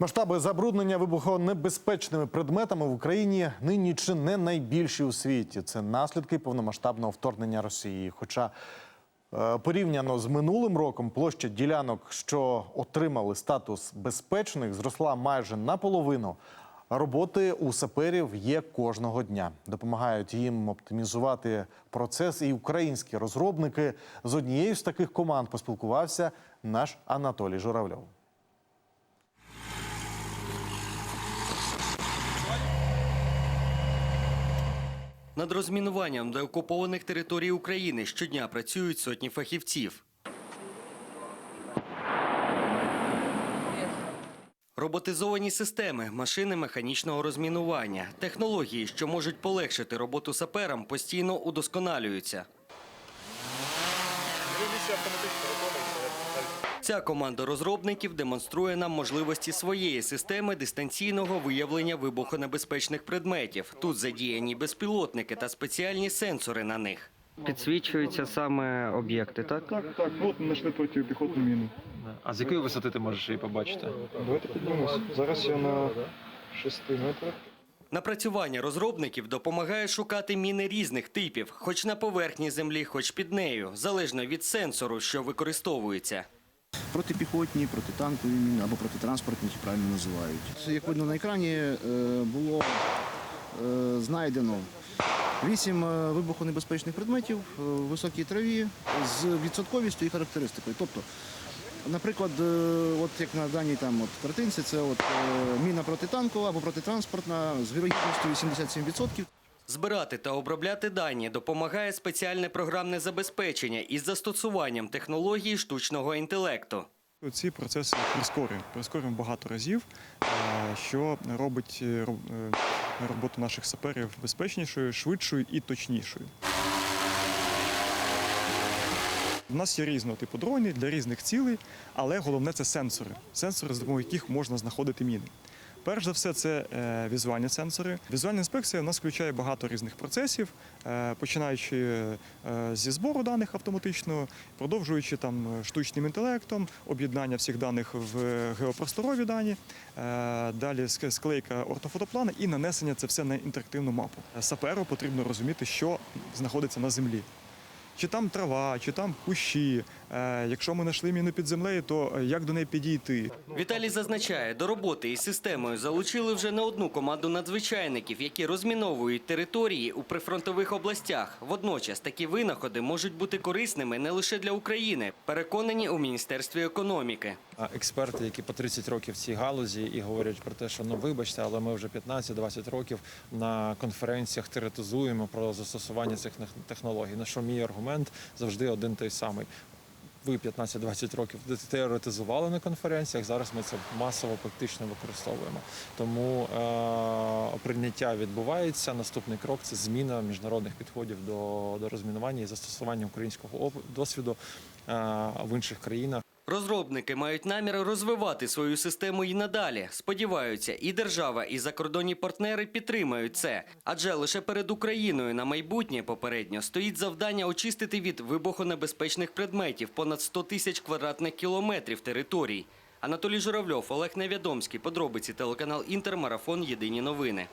Масштаби забруднення вибухонебезпечними предметами в Україні нині чи не найбільші у світі. Це наслідки повномасштабного вторгнення Росії. Хоча е, порівняно з минулим роком площа ділянок, що отримали статус безпечних, зросла майже наполовину. Роботи у саперів є кожного дня. Допомагають їм оптимізувати процес. І українські розробники з однією з таких команд поспілкувався наш Анатолій Журавльов. Над розмінуванням деокупованих територій України щодня працюють сотні фахівців. Роботизовані системи, машини механічного розмінування, технології, що можуть полегшити роботу саперам, постійно удосконалюються. Ця команда розробників демонструє нам можливості своєї системи дистанційного виявлення вибухонебезпечних предметів. Тут задіяні безпілотники та спеціальні сенсори на них. Підсвічуються саме об'єкти, так? Так, так, от ми знайшли протипіхотну міну. А з якої висоти ти можеш її побачити? Давайте піднімемось. Зараз я на 6 метрах. Напрацювання розробників допомагає шукати міни різних типів, хоч на поверхні землі, хоч під нею, залежно від сенсору, що використовується. Протипіхотні, протитанкові міни або протитранспортні, чи правильно називають. Як видно на екрані, е, було е, знайдено вісім е, вибухонебезпечних предметів в високій траві з відсотковістю і характеристикою. Тобто, наприклад, от як на даній там от картинці, це от міна протитанкова або протитранспортна з вірогідністю 87%. Збирати та обробляти дані допомагає спеціальне програмне забезпечення із застосуванням технології штучного інтелекту. Ці процеси прискорюємо. Прискорюємо багато разів, е, що робить е, е, роботу наших саперів безпечнішою, швидшою і точнішою. У нас є різного типу дрони для різних цілей, але головне це сенсори. Сенсори, за допомогою яких можна знаходити міни. Перш за все, це е, візуальні сенсори. Візуальна інспекція у нас включає багато різних процесів, е, починаючи е, зі збору даних автоматично, продовжуючи там штучним інтелектом, об'єднання всіх даних в геопросторові дані, далі склейка ортофотоплана і нанесення це все на інтерактивну мапу. Саперу потрібно розуміти, що знаходиться на землі. Чи там трава, чи там кущі. Е, Якщо ми знайшли міну під землею, то е, як до неї підійти? Віталій зазначає, до роботи із системою залучили вже не одну команду надзвичайників, які розміновують території у прифронтових областях. Водночас такі винаходи можуть бути корисними не лише для України, переконані у міністерстві економіки. Експерти, які по 30 років в цій галузі і говорять про те, що ну вибачте, але ми вже 15-20 років на конференціях теоретизуємо про застосування цих технологій. На що мій аргумент завжди один той самий. Ви 15-20 років теоретизували на конференціях. Зараз ми це масово практично використовуємо. Тому е- прийняття відбувається. Наступний крок це зміна міжнародних підходів до, до розмінування і застосування українського досвіду е- в інших країнах. Розробники мають намір розвивати свою систему і надалі. Сподіваються, і держава, і закордонні партнери підтримають це. Адже лише перед Україною на майбутнє попередньо стоїть завдання очистити від вибухонебезпечних предметів понад 100 тисяч квадратних кілометрів територій. Анатолій Журавльов, Олег Невідомський. Подробиці телеканал Інтер. Марафон. Єдині новини.